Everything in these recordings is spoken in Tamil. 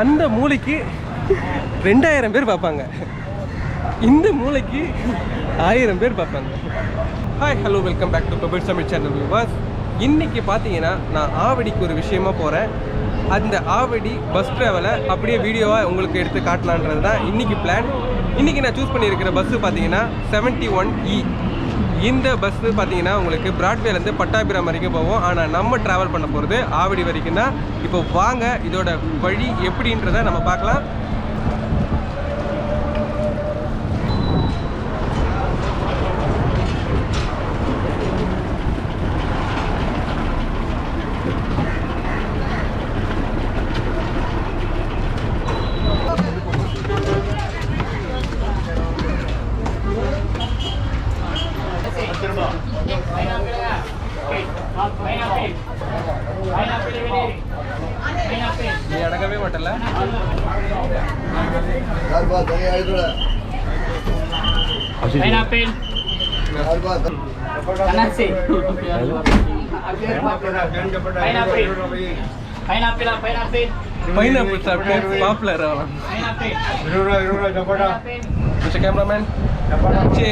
அந்த மூளைக்கு ரெண்டாயிரம் பேர் பார்ப்பாங்க. இந்த மூளைக்கு ஆயிரம் பேர் பார்ப்பாங்க. Hi hello welcome back to bubble Tamil channel viewers இன்றைக்கி பார்த்தீங்கன்னா நான் ஆவடிக்கு ஒரு விஷயமா போகிறேன் அந்த ஆவடி பஸ் ட்ராவலை அப்படியே வீடியோவாக உங்களுக்கு எடுத்து காட்டலான்றது தான் இன்றைக்கி பிளான் இன்னைக்கு நான் சூஸ் பண்ணியிருக்கிற பஸ்ஸு பார்த்தீங்கன்னா செவன்ட்டி ஒன் இ இந்த பஸ்ஸு பார்த்தீங்கன்னா உங்களுக்கு பிராட்வேலேருந்து பட்டாபிரம் வரைக்கும் போவோம் ஆனால் நம்ம ட்ராவல் பண்ண போகிறது ஆவடி வரைக்கும் தான் இப்போ வாங்க இதோட வழி எப்படின்றத நம்ம பார்க்கலாம். మీ అడగవే పట్టలా pineapple అనాసి pineapple pineapple pineapple pineapple sir popular pineapple ఇరురా ఇరురా జపడా మిస్టర్ కెమెరామెన్ జపడా చే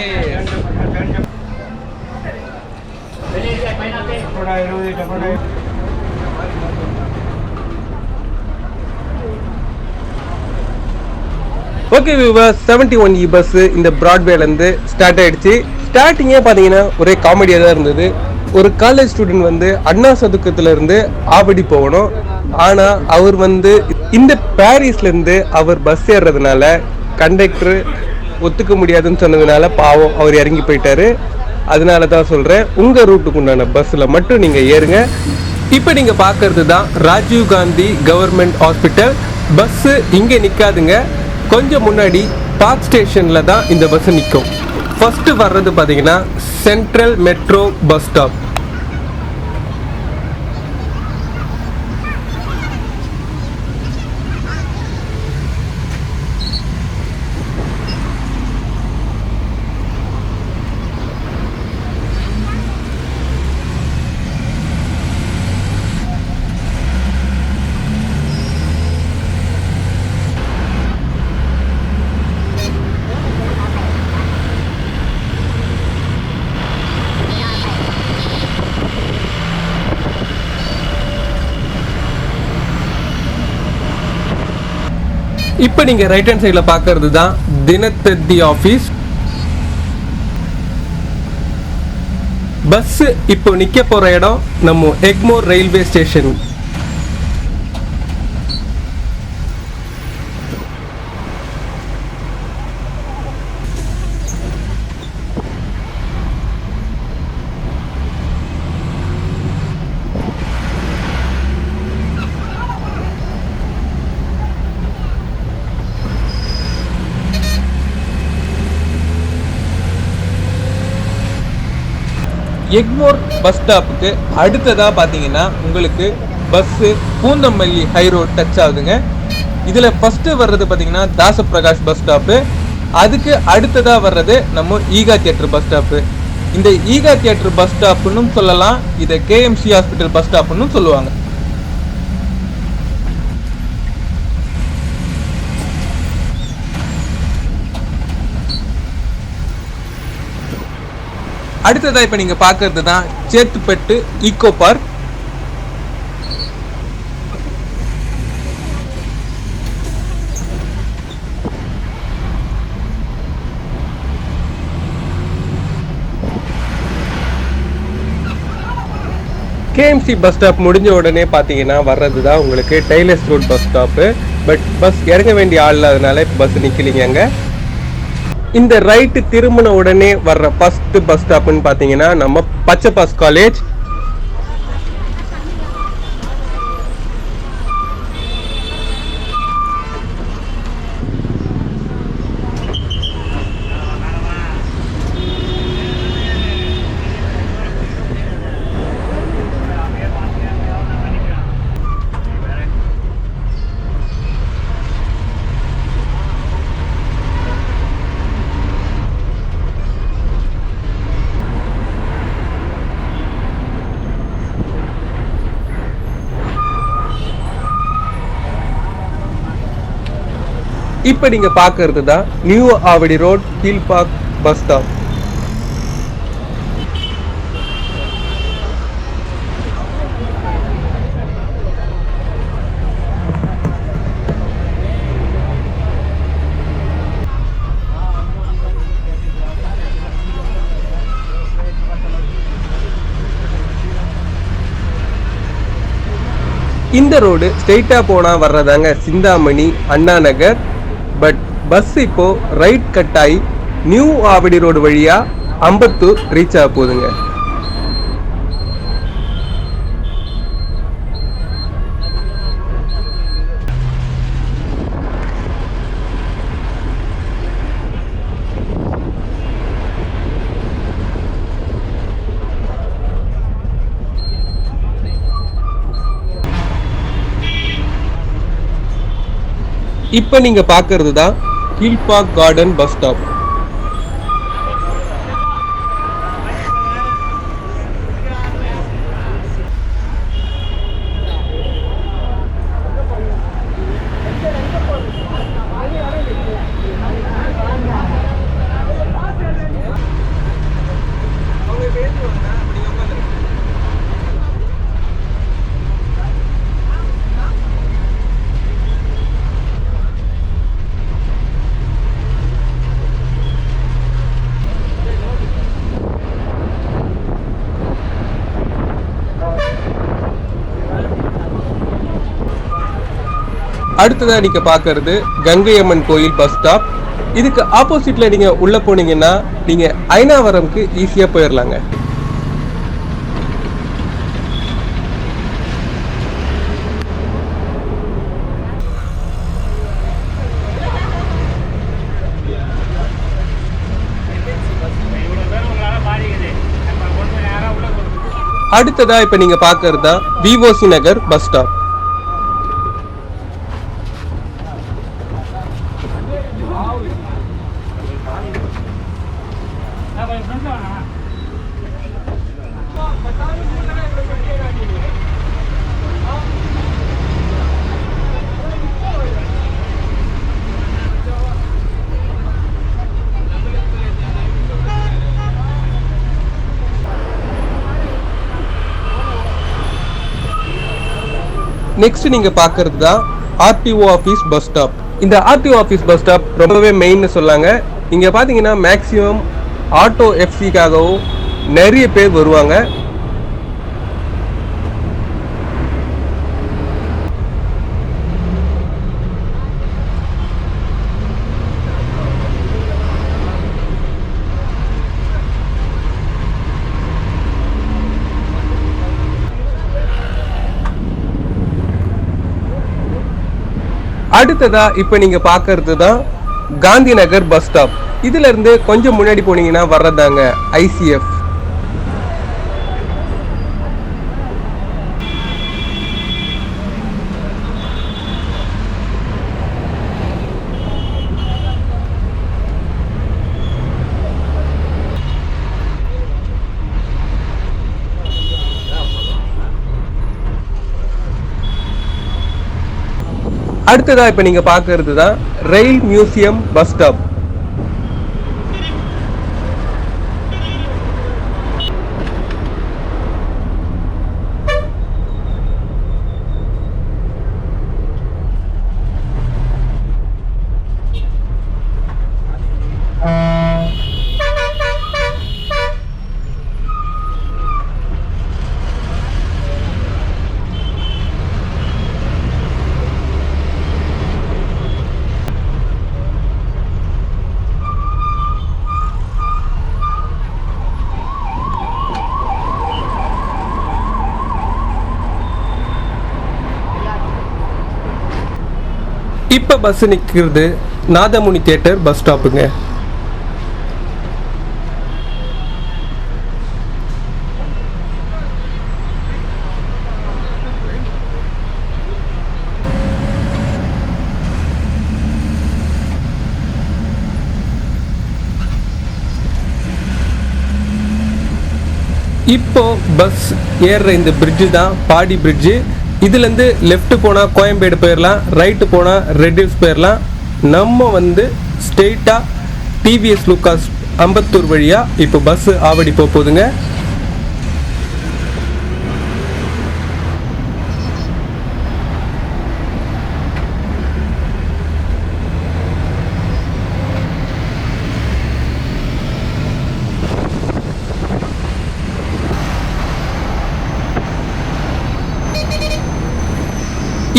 okay viewers seventy one E bus இந்த ப்ராட்வேலேருந்து ஸ்டார்ட் ஆகிடுச்சு ஸ்டார்டிங்கே பார்த்தீங்கன்னா ஒரே காமெடியாக தான் இருந்தது. ஒரு காலேஜ் ஸ்டூடெண்ட் வந்து அண்ணா சதுக்கத்துலேருந்து ஆவடி போகணும். ஆனால் அவர் வந்து இந்த பாரிஸ்லேருந்து அவர் பஸ் ஏறுறதுனால கண்டக்டர் ஒத்துக்க முடியாதுன்னு சொன்னதுனால பாவம் அவர் இறங்கி போயிட்டாரு. அதனால தான் சொல்கிறேன் உங்கள் ரூட்டுக்கு உண்டான பஸ்ஸில் மட்டும் நீங்கள் ஏறுங்க. இப்போ நீங்கள் பார்க்கறது தான் Rajiv Gandhi government hospital. Bus இங்கே நிற்காதுங்க கொஞ்சம் முன்னாடி பார்க் ஸ்டேஷனில் தான் இந்த பஸ்ஸு நிற்கும் ஃபஸ்ட்டு வர்றது பார்த்தீங்கன்னா சென்ட்ரல் மெட்ரோ பஸ் ஸ்டாப் இப்போ நீங்கள் ரைட் ஹேண்ட் சைடில் பார்க்கறது தான் தினத்தந்தி ஆஃபீஸ் பஸ் இப்போ நிற்க போகிற இடம் நம்ம Egmore railway station Egmore bus ஸ்டாப்புக்கு அடுத்ததாக பார்த்தீங்கன்னா உங்களுக்கு bus Poonamallee high road touch ஆகுதுங்க. இதில் ஃபஸ்ட்டு வர்றது பார்த்தீங்கன்னா தாசப்பிரகாஷ் பஸ் ஸ்டாப்பு அதுக்கு அடுத்ததாக வர்றது நம்ம ஈகா தியேட்டர் பஸ் ஸ்டாப்பு இந்த ஈகா தியேட்டர் பஸ் ஸ்டாப்புன்னு சொல்லலாம் இதை கேஎம்சி ஹாஸ்பிட்டல் பஸ் ஸ்டாப்புன்னு சொல்லுவாங்க. அடுத்ததாக இப்போ நீங்கள் பார்க்கறது தான் Chetpet eco park KMC bus stop முடிஞ்ச உடனே பார்த்தீங்கன்னா வர்றது தான் உங்களுக்கு Taylor's road bus stop but bus இறங்க வேண்டிய ஆள் இல்லாதனால இப்போ பஸ் நிற்கலிங்க அங்கே. இந்த ரைட்டு திரும்பின உடனே வர்ற ஃபஸ்ட்டு பஸ் ஸ்டாப்னு பார்த்தீங்கன்னா நம்ம பச்சை பாஸ் காலேஜ் இப்போ நீங்க பார்க்கறது தான் new Avadi road Kilpauk bus stop இந்த ரோடு ஸ்ட்ரெயிட்டா போனா வர்றதாங்க சிந்தாமணி அண்ணா நகர் பட் பஸ் இப்போ ரைட் கட் ஆகி நியூ ஆவடி ரோடு வழியா அம்பத்தூர் ரீச் ஆக போகுதுங்க. இப்போ நீங்கள் பார்க்கறது தான் கீழ்பாக் கார்டன் பஸ் ஸ்டாப். அடுத்ததா நீங்க பார்க்கறது கங்கையம்மன் கோயில் பஸ் ஸ்டாப் இதுக்கு ஆப்போசிட்ல நீங்க உள்ள போனீங்கன்னா நீங்க ஐநாவரம்க்கு ஈஸியாக போயிடலாங்க அடுத்ததா இப்ப நீங்க பாக்குறது தான் VOC Nagar bus stop next நீங்க பார்க்கறது தான் ஆர்டிஓ ஆஃபீஸ் பஸ் ஸ்டாப் இந்த ஆர்டிஓ ஆஃபீஸ் பஸ் ஸ்டாப் ரொம்பவே மெயின்னு சொல்லாங்க. இங்க பாத்தீங்கன்னா மேக்ஸிமம் ஆட்டோ எஃப்சிக்காகவும் நிறைய பேர் வருவாங்க. அடுத்ததா இப்போ நீங்க பார்க்கறது தான் காந்தி நகர் பஸ் ஸ்டாப். இதுல இருந்து கொஞ்சம் முன்னாடி போனீங்கன்னா வர்றதாங்க ஐசிஎஃப் அடுத்ததாக இப்ப நீங்க பார்க்கறது தான் ரயில் மியூசியம் பஸ் ஸ்டாப். இப்போ பஸ் நிக்கிறது நாதமுனி தேட்டர் பஸ் ஸ்டாப்புங்க இப்போ பஸ் ஏறுற இந்த பிரிட்ஜு தான் பாடி பிரிட்ஜு இதுலேருந்து லெஃப்ட்டு போனால் கோயம்பேடு போயிடலாம் ரைட்டு போனால் ரெட்யூஸ் போயிடலாம் நம்ம வந்து ஸ்ட்ரெயிட்டாக டிவிஎஸ் லூக்காஸ் அம்பத்தூர் வழியாக இப்போ பஸ்ஸு ஆவடி போக போகுதுங்க.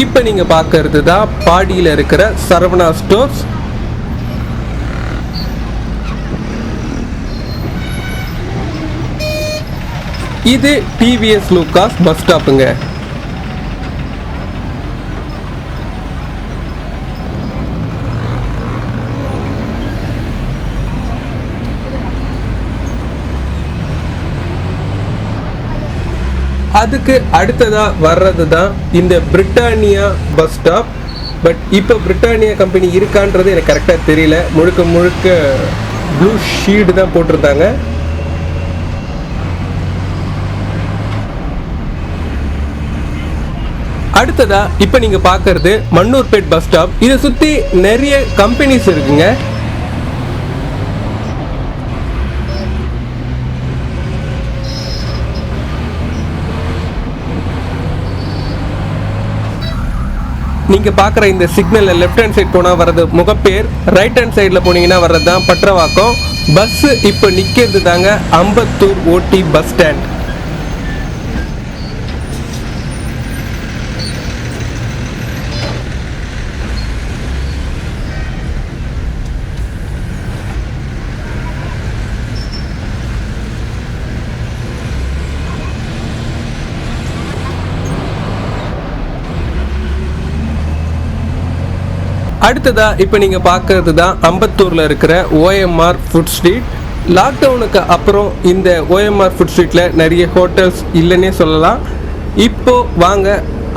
இப்போ நீங்கள் பார்க்கறது தான் பாடியில் இருக்கிற சரவணா ஸ்டோர்ஸ். இது டிவிஎஸ் லூக்காஸ் பஸ் ஸ்டாப்புங்க அதுக்கு அடுத்ததாக வர்றது தான் இந்த பிரிட்டானியா பஸ் ஸ்டாப். பட் இப்போ பிரிட்டானியா கம்பெனி இருக்கான்றது எனக்கு கரெக்டாக தெரியல. முழுக்க முழுக்க ப்ளூ ஷீடு தான் போட்டிருந்தாங்க. அடுத்ததா இப்போ நீங்கள் பார்க்கறது மன்னூர்பேட் பஸ் ஸ்டாப். இதை சுற்றி நிறைய கம்பெனிஸ் இருக்குங்க. நீங்க பார்க்குற இந்த சிக்னலில் லெஃப்ட் ஹேண்ட் சைட் போனால் வர்றது முகப்பேர் ரைட் ஹேண்ட் சைடில் போனீங்கன்னா வர்றது தான் பற்றவாக்கம். பஸ்ஸு இப்போ நிற்கிறது தாங்க அம்பத்தூர் ஓட்டி பஸ் ஸ்டாண்ட். அடுத்ததா இப்போ நீங்கள் பார்க்கறது தான் அம்பத்தூரில் இருக்கிற ஓஎம்ஆர் ஃபுட் ஸ்ட்ரீட் லாக்டவுனுக்கு அப்புறம் இந்த ஓஎம்ஆர் ஃபுட் ஸ்ட்ரீட்டில் நிறைய ஹோட்டல்ஸ் இல்லைன்னே சொல்லலாம். இப்போ வாங்க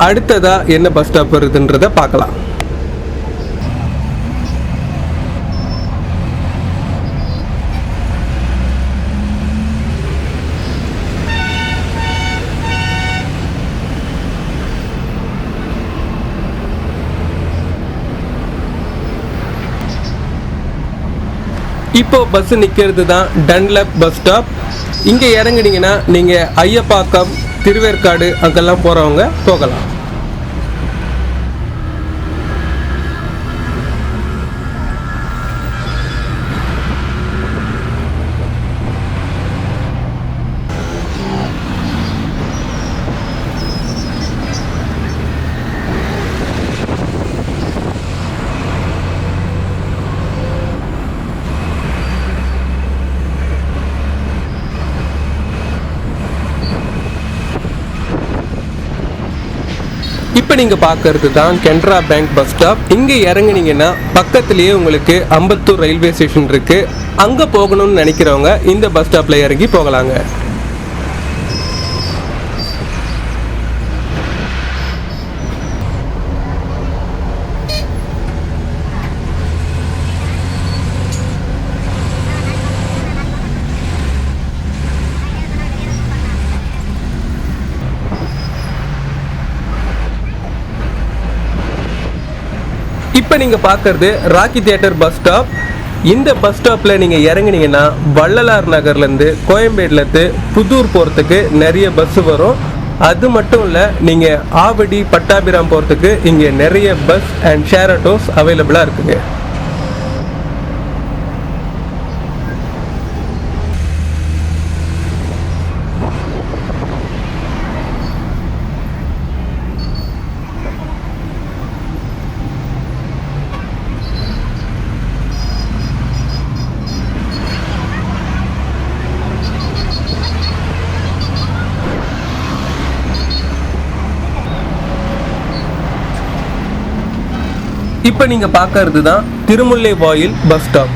அடுத்ததாக என்ன பஸ் ஸ்டாப் வருதுன்றத பார்க்கலாம். இப்போ பஸ் நிற்கிறது தான் டன்லப் பஸ் ஸ்டாப் இங்கே இறங்குனீங்கன்னா நீங்கள் ஐயப்பாக்கம் திருவேற்காடு அங்கெல்லாம் போகிறவங்க போகலாம் இப்போ நீங்கள் பார்க்கறது தான் கென்ரா பேங்க் பஸ் ஸ்டாப் இங்கே இறங்குனீங்கன்னா பக்கத்துலேயே உங்களுக்கு அம்பத்தூர் ரயில்வே ஸ்டேஷன் இருக்கு. அங்கே போகணும்னு நினைக்கிறவங்க இந்த பஸ் ஸ்டாப்பில் இறங்கி போகலாங்க. இப்போ நீங்கள் பார்க்கறது ராக்கி தியேட்டர் பஸ் ஸ்டாப் இந்த பஸ் ஸ்டாப்பில் நீங்கள் இறங்குனீங்கன்னா வள்ளலார் நகர்லேருந்து கோயம்பேடுலேருந்து புதூர் போகிறதுக்கு நிறைய பஸ் வரும். அது மட்டும் இல்லை நீங்கள் ஆவடி பட்டாபிராம் போகிறதுக்கு இங்கே நிறைய பஸ் அண்ட் ஷேர் ஆட்டோஸ் அவைலபிளாக இருக்குங்க. இப்போ நீங்கள் பார்க்கறது தான் திருமுல்லை வாயில் பஸ் ஸ்டாப்.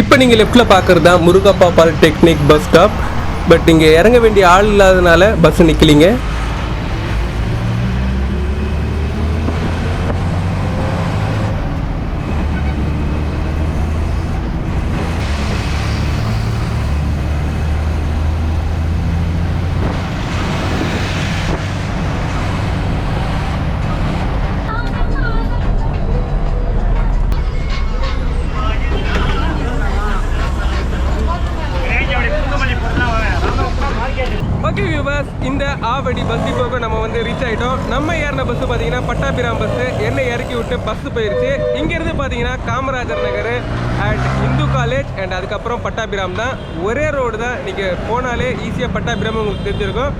இப்போ நீங்கள் லெஃப்டில் பார்க்குறது தான் Murugappa polytechnic bus stop but இங்கே இறங்க வேண்டிய ஆள் இல்லாதனால பஸ் நிற்கலிங்க பார்த்தீங்கன்னா பட்டாபிராம் பஸ்ஸு என்னை இறக்கி விட்டு பஸ்ஸு போயிருச்சு. இங்கேருந்து பார்த்தீங்கன்னா Kamarajar Nagar and Hindu college and அதுக்கப்புறம் பட்டாபிராம் தான். ஒரே ரோடு தான். நீங்கள் போனாலே ஈஸியாக பட்டாபிராம் உங்களுக்கு தெரிஞ்சிருக்கும்.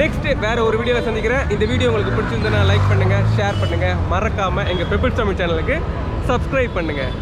நெக்ஸ்ட் வேற ஒரு வீடியோவில் சந்திக்கிறேன். இந்த வீடியோ உங்களுக்கு பிடிச்சிருந்தனா லைக் பண்ணுங்கள் ஷேர் பண்ணுங்கள் மறக்காமல் எங்கள் பெபிள் தமிழ் சேனலுக்கு சப்ஸ்கிரைப் பண்ணுங்கள்